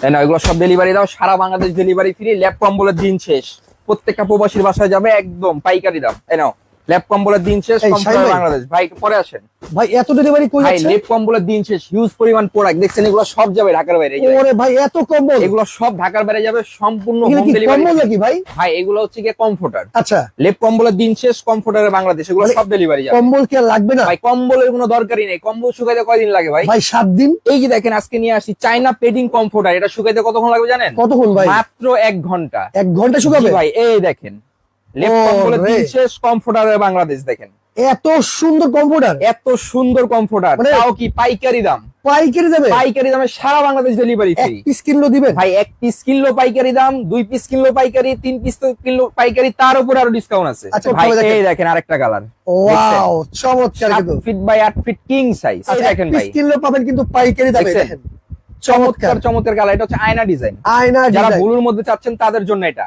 তাই না, এগুলো সব ডেলিভারি দাও, সারা বাংলাদেশ ডেলিভারি ফ্রি ল্যাপ কম্বলের দিন শেষ। প্রত্যেকটা প্রবাসীর বাসায় যাবে একদম পাইকারি দাম। তাই নাও। ল্যাপ কম্বলের দিন শেষ। বাংলাদেশ। ভাই পরে আসেন। ভাই এত ডেলিভারি কই যাচ্ছে? লেপ কম্বলের দিন শেষ হিউজ পরিমাণ প্রোডাক্ট দেখছেন এগুলো সব যাবে ঢাকার বাইরে ওরে ভাই এত কম্বল। এগুলো সব ঢাকার বাইরে যাবে সম্পূর্ণ হোম ডেলিভারি কম্বল নাকি ভাই? ভাই এগুলো হচ্ছে গিয়ে কমফোর্টার আচ্ছা। লেপ কম্বলের দিন শেষ কমফোর্টারের বাংলাদেশ এগুলো সব ডেলিভারি যাবে। কম্বল কি লাগবে না? ভাই কম্বলের কোনো দরকারই নেই। কম্বল শুকাইতে কয়দিন লাগে ভাই? ভাই সাত দিন। এই যে দেখেন আজকে নিয়ে আসি চাইনা পেডিং কমফোর্টার এটা শুকাইতে কতক্ষণ লাগবে জানেন? কতক্ষণ ভাই? মাত্র এক ঘণ্টা। এক ঘণ্টা শুকাবে? ভাই এই দেখেন। বাংলাদেশ দেখেন। এত সুন্দর কম্পিউটার এত সুন্দর কমফোর্টার মানে- তাও কি পাইকারি দাম? পাইকারি যাবে পাইকারি দামে সারা বাংলাদেশ ডেলিভারি ফ্রি পিস কিনলো দিবেন? ভাই এক পিস কিনলো পাইকারি দাম দুই পিস কিনলো পাইকারি তিন পিস কিনলো পাইকারি তার উপর আরও ডিসকাউন্ট আছে। আচ্ছা, ভাই দেখেন। এই দেখেন আরেকটা কালার ওয়াও চমৎকার কিন্তু। ফিট বাই আট ফিট কিং সাইজ দেখেন ভাই। কিনলে পাবেন কিন্তু পাইকারি দামে দেখেন। চমৎকার। চমৎকার গালা কালার। এটা হচ্ছে আয়না ডিজাইন। আয়না যারা ভুলুর ব্লুর মধ্যে চাচ্ছেন তাদের জন্য এটা।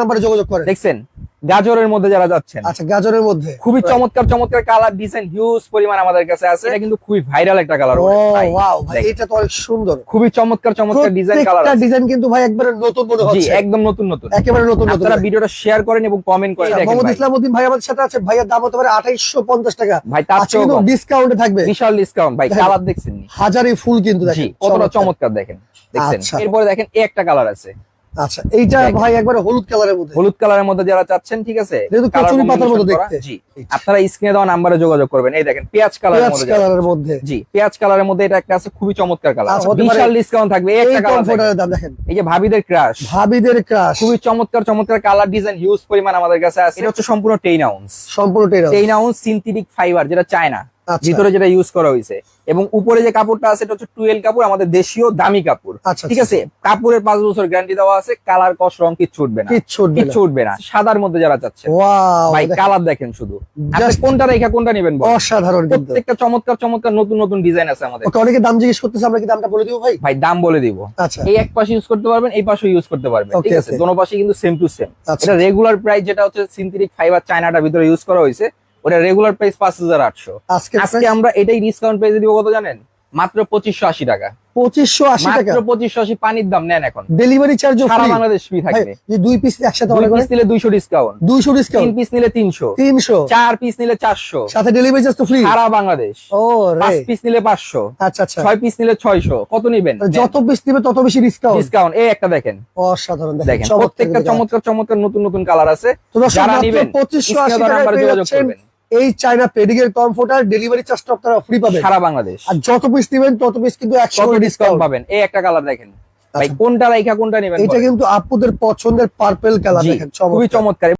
নাম্বারে যোগাযোগ করেন। দেখছেন? গাজরের মধ্যে যারা যাচ্ছেন। আচ্ছা গাজরের মধ্যে। খুবই চমৎকার চমৎকার কালার ডিজাইন হিউজ পরিমাণ আমাদের কাছে আছে। এটা কিন্তু খুবই ভাইরাল একটা কালার ও ওয়াও ভাই এটা তো অনেক সুন্দর। খুবই চমৎকার চমৎকার ডিজাইন কালার ডিজাইন কিন্তু ভাই একবারে নতুন মনে জি হচ্ছে। একদম নতুন নতুন। একেবারে নতুন নতুন। আপনারা ভিডিওটা শেয়ার করেন এবং কমেন্ট করেন। দেখেন মোহাম্মদ ভাই। ইসলাম উদ্দিন ভাই আমাদের সাথে আছে। ভাইয়ের দাম হতে পারে আঠাইশো পঞ্চাশ টাকা। ভাই তার আজকে কিন্তু। ডিসকাউন্টে থাকবে। বিশাল ডিসকাউন্ট ভাই কালার দেখছেন নি? হাজারি ফুল কিন্তু জি দেখেন। কতটা চমৎকার। চমৎকার দেখেন। দেখছেন? আচ্ছা। এরপরে দেখেন এই একটা কালার আছে। আচ্ছা এইটা ভাই একবারে হলুদ কালারের মধ্যে। হলুদ কালারের মধ্যে যারা চাচ্ছেন ঠিক আছে? কচুরি পাতার মতো দেখতে। জি। আপনারা স্ক্রিনে দেওয়া নাম্বারে যোগাযোগ করবেন। এই দেখেন পেঁয়াজ কালারের মধ্যে কালারের মধ্যে। জি পেঁয়াজ কালারের মধ্যে এটা একটা আছে খুবই চমৎকার কালার। আচ্ছা, বিশাল ডিসকাউন্ট থাকবে এই এই একটা কালার দাম দেখেন। এই যে ভাবিদের ক্রাশ ভাবিদের ক্রাশ খুবই চমৎকার চমৎকার কালার ডিজাইন হিউজ পরিমাণ আমাদের কাছে আছে। এটা হচ্ছে সম্পূর্ণ টেন আউন্স সম্পূর্ণ টেরা টেন আউন্স সিনথেটিক ফাইবার যেটা চায় না আচ্ছা। ভিতরে যেটা ইউজ করা হয়েছে এবং উপরে যে কাপড়টা আছে এটা হচ্ছে টুয়েল কাপড় আমাদের দেশীয় দামি কাপড়। আচ্ছা ঠিক আছে? কাপড়ের পাঁচ বছর গ্যারান্টি দেওয়া আছে কালার কস রং কিচ্ছু উঠবে না। কিচ্ছু উঠবে না। সাদার মধ্যে যারা চাচ্ছে। ভাই কালার দেখেন শুধু। কোনটা রেখা কোনটা নেবেন অসাধারণ প্রত্যেকটা চমৎকার চমৎকার নতুন নতুন ডিজাইন আছে আমাদের। অনেকে দাম জিজ্ঞেস করতেছে আমরা কি দামটা বলে দিব ভাই? ভাই দাম বলে দিব। আচ্ছা। এই এক পাশে ইউজ করতে পারবেন এই পাশে ইউজ করতে পারবেন। ঠিক আছে? দোনো পাশে কিন্তু সেম টু সেম আচ্ছা। এটা রেগুলার প্রাইস যেটা হচ্ছে সিনথেটিক ফাইবার চায়নাটা ভিতরে ইউজ করা হয়েছে ওটা রেগুলার প্রাইস পাঁচ হাজার আটশো। আজকে আমরা এটাই ডিসকাউন্ট প্রাইসে দিব কত জানেন? মাত্র পঁচিশশো আশি টাকা। পঁচিশশো আশি টাকা? মাত্র পঁচিশশো আশি পানির দাম নেন এখন। ডেলিভারি চার্জ সারা বাংলাদেশ ফ্রি থাকবে। দুই পিস একসাথে দুই করে? পিস নিলে দুইশো ডিসকাউন্ট দুইশো তিন পিস নিলে তিনশো। তিনশো? চার পিস নিলে চারশো। সাথে ডেলিভারি চার্জ তো ফ্রি সারা বাংলাদেশ। ও পাঁচ পিস নিলে পাঁচশো। আচ্ছা আচ্ছা। ছয় পিস নিলে ছয়শো। কত নিবেন? যত পিস দিবে তত বেশি ডিসকাউন্ট ডিসকাউন্ট এই একটা দেখেন। অসাধারণ দেখেন। প্রত্যেকটা চমৎকার চমৎকার নতুন নতুন কালার আছে। যারা নিবেন 2580 স্ক্রিনে দেওয়া টাকায় নাম্বারে পেয়ে যোগাযোগ করবেন। এই চায়না পেডিং এর কমফোর্টার ডেলিভারি চার্জটা আপনারা ফ্রি পাবেন। সারা বাংলাদেশ। আর যত পিস নেবেন তত পিস কিন্তু একশো কত ডিসকাউন্ট ডিসকাউন্ট পাবেন। এই একটা কালার দেখেন। ভাই আচ্ছা। কোনটা রাইখা কোনটা নেবেন এটা কিন্তু আপুদের পছন্দের পার্পেল কালার দেখেন খুবই চমৎকার।